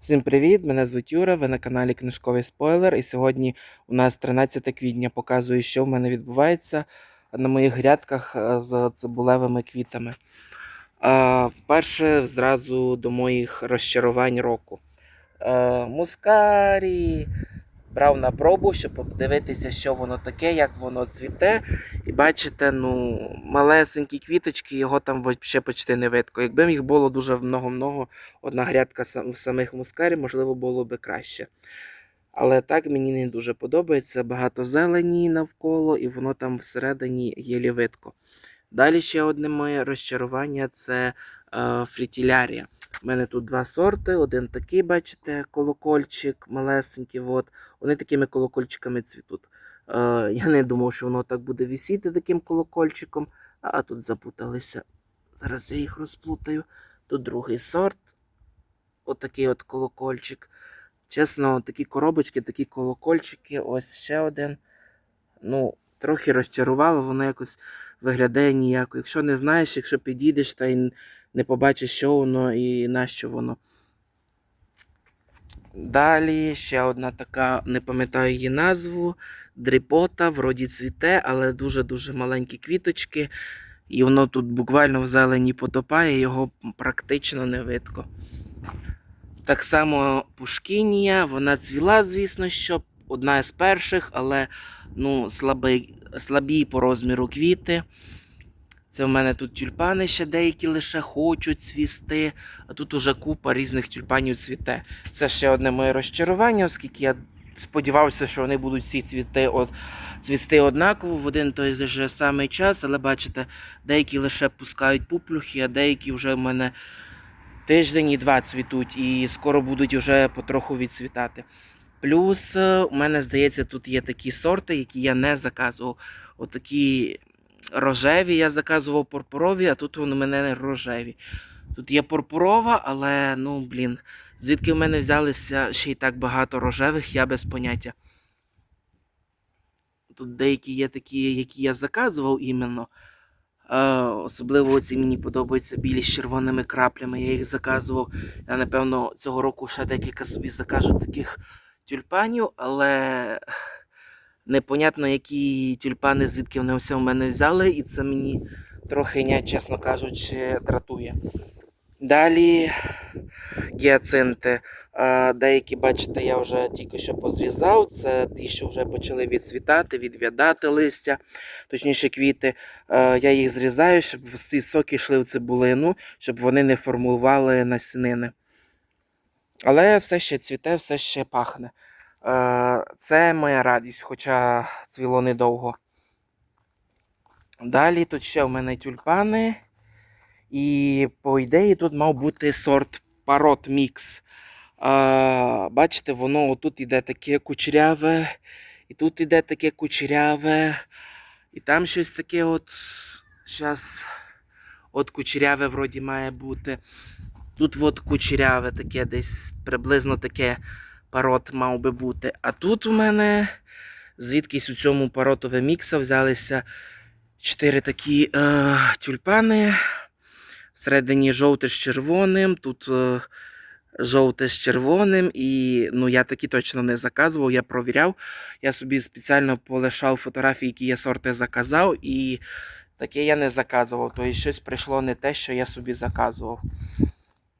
Всім привіт! Мене звуть Юра, ви на каналі Книжковий Спойлер. І сьогодні у нас 13 квітня показую, що в мене відбувається на моїх грядках е, з цибулевими квітами. Перше зразу до моїх розчарувань року. Е, Мускарі брав на пробу, щоб подивитися, що воно таке, як воно цвіте. І бачите, ну, малесенькі квіточки, його там взагалі почти не видко. Якби їх було дуже много-много, одна грядка в самих мускарі, можливо, було би краще. Але так мені не дуже подобається. Багато зелені навколо, і воно там всередині єлі видко. Далі ще одне моє розчарування це е, фрітілярія. У мене тут два сорти. Один такий, бачите, колокольчик малесенький. От. Вони такими колокольчиками цвітуть. Е, я не думав, що воно так буде висіти таким колокольчиком, а тут запуталися. Зараз я їх розплутаю. Тут другий сорт. Отакий от колокольчик. Чесно, такі коробочки, такі колокольчики. Ось ще один. Ну, трохи розчарувало, воно якось виглядає ніяко. Якщо не знаєш, якщо підійдеш та й не побачиш, що воно і нащо воно. Далі ще одна така, не пам'ятаю її назву. Дріпота, вроді цвіте, але дуже-дуже маленькі квіточки. І воно тут буквально в зелені потопає, його практично не видко. Так само Пушкінія, вона цвіла, звісно, що одна з перших, але ну, слабий, слабі по розміру квіти. Це в мене тут тюльпани ще деякі лише хочуть цвісти, а тут уже купа різних тюльпанів цвіте. Це ще одне моє розчарування, оскільки я сподівався, що вони будуть всі цвіти, от, цвісти однаково в один той же самий час, але бачите, деякі лише пускають пуплюхи, а деякі вже в мене тиждень і два цвітуть, і скоро будуть вже потроху відцвітати. Плюс, е, у мене здається, тут є такі сорти, які я не заказував. Отакі рожеві я заказував пурпурові, а тут вони мене не рожеві. Тут є пурпурова, але ну, блін, звідки в мене взялися ще й так багато рожевих, я без поняття. Тут деякі є такі, які я заказував іменно. Е, особливо ці мені подобаються білі з червоними краплями. Я їх заказував. Я, напевно, цього року ще декілька собі закажу таких тюльпанів, але непонятно, які тюльпани, звідки вони все в мене взяли, і це мені трохи, не, чесно кажучи, дратує. Далі гіацинти. Деякі, бачите, я вже тільки що позрізав. Це ті, що вже почали відцвітати, відв'ядати листя, точніше квіти. Я їх зрізаю, щоб ці соки йшли в цибулину, щоб вони не формували насінини. Але все ще цвіте, все ще пахне. Е, Це моя радість, хоча цвіло недовго. Далі тут ще в мене тюльпани. І по ідеї тут мав бути сорт Парот Мікс. Бачите, воно отут іде таке кучеряве, і тут іде таке кучеряве, і там щось таке от. Зараз от кучеряве вроді має бути. Тут от кучеряве таке десь приблизно таке парот мав би бути. А тут у мене звідкись у цьому паротове мікса взялися чотири такі е, тюльпани. Всередині жовте з червоним, тут е, жовте з червоним. І ну, я такі точно не заказував, я провіряв. Я собі спеціально полишав фотографії, які я сорти заказав, і таке я не заказував. Тобто щось прийшло не те, що я собі заказував.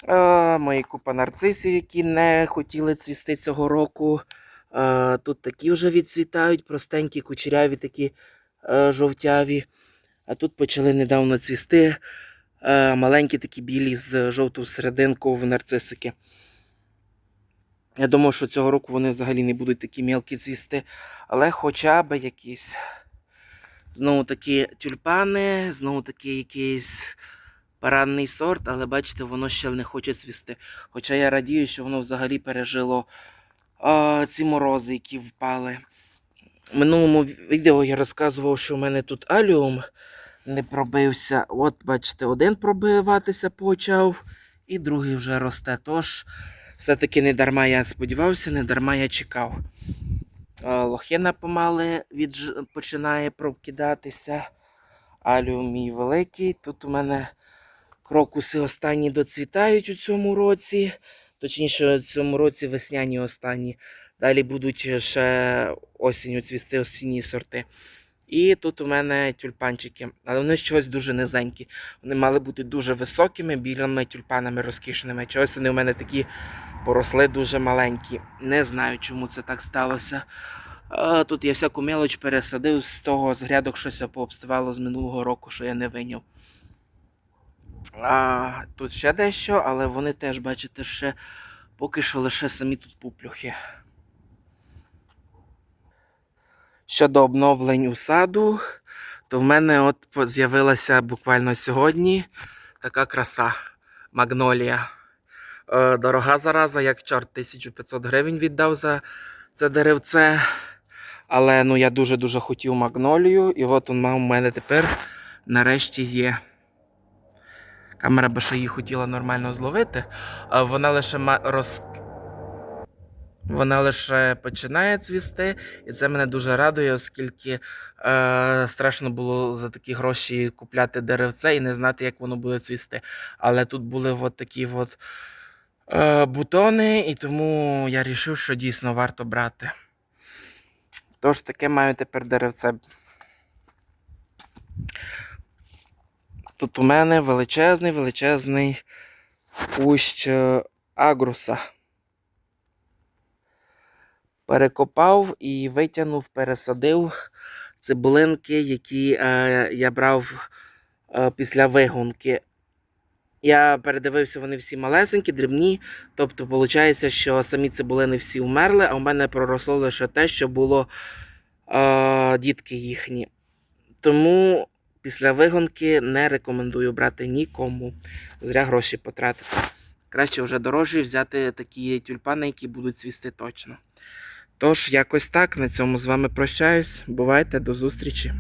Е, мої купа нарцисів, які не хотіли цвісти цього року. Е, тут такі вже відцвітають, простенькі, кучеряві, такі е, жовтяві. А тут почали недавно цвісти е, маленькі такі білі з жовтою серединкою в нарцисики. Я думав, що цього року вони взагалі не будуть такі мілкі цвісти, але хоча б якісь. Знову такі тюльпани, знову таки якийсь парадний сорт, але бачите, воно ще не хоче цвісти. Хоча я радію, що воно взагалі пережило а, ці морози, які впали. В минулому відео я розказував, що в мене тут аліум не пробився. От, бачите, один пробиватися почав, і другий вже росте. Тож, все-таки не дарма я сподівався, не дарма я чекав. Лохина помали відж... починає прокидатися. Аліум мій великий. Тут у мене крокуси останні доцвітають у цьому році. точніше, в цьому році весняні останні. Далі будуть ще осінню цвісти осінні сорти. І тут у мене тюльпанчики, але вони щось дуже низенькі. Вони мали бути дуже високими, білими тюльпанами розкішними. Чогось вони у мене такі поросли дуже маленькі. Не знаю, чому це так сталося. Тут я всяку мелоч пересадив з того з грядок щось пообставало з минулого року, що я не виняв. А, тут ще дещо, але вони теж, бачите, ще поки що лише самі тут пуплюхи. Щодо обновлень у саду, то в мене от з'явилася буквально сьогодні така краса магнолія. Е, Дорога зараза, як чорт, 1500 гривень віддав за це деревце. Але ну, я дуже-дуже хотів магнолію, і от вона у мене тепер нарешті є. Камера би ще її хотіла нормально зловити, вона лише роз... Вона лише починає цвісти, і це мене дуже радує, оскільки е, страшно було за такі гроші купляти деревце і не знати, як воно буде цвісти. Але тут були от такі от, е, бутони, і тому я вирішив, що дійсно варто брати. Тож таке маю тепер деревце. Тут у мене величезний, величезний кущ е, агруса. Перекопав і витягнув, пересадив цибулинки, які е, я брав е, після вигонки. Я передивився, вони всі малесенькі, дрібні. Тобто, виходить, що самі цибулини всі вмерли, а у мене проросло лише те, що було е, дітки їхні. Тому після вигонки не рекомендую брати нікому. Зря гроші потратити. Краще вже дорожче взяти такі тюльпани, які будуть цвісти точно. Тож, якось так, на цьому з вами прощаюсь. Бувайте, до зустрічі!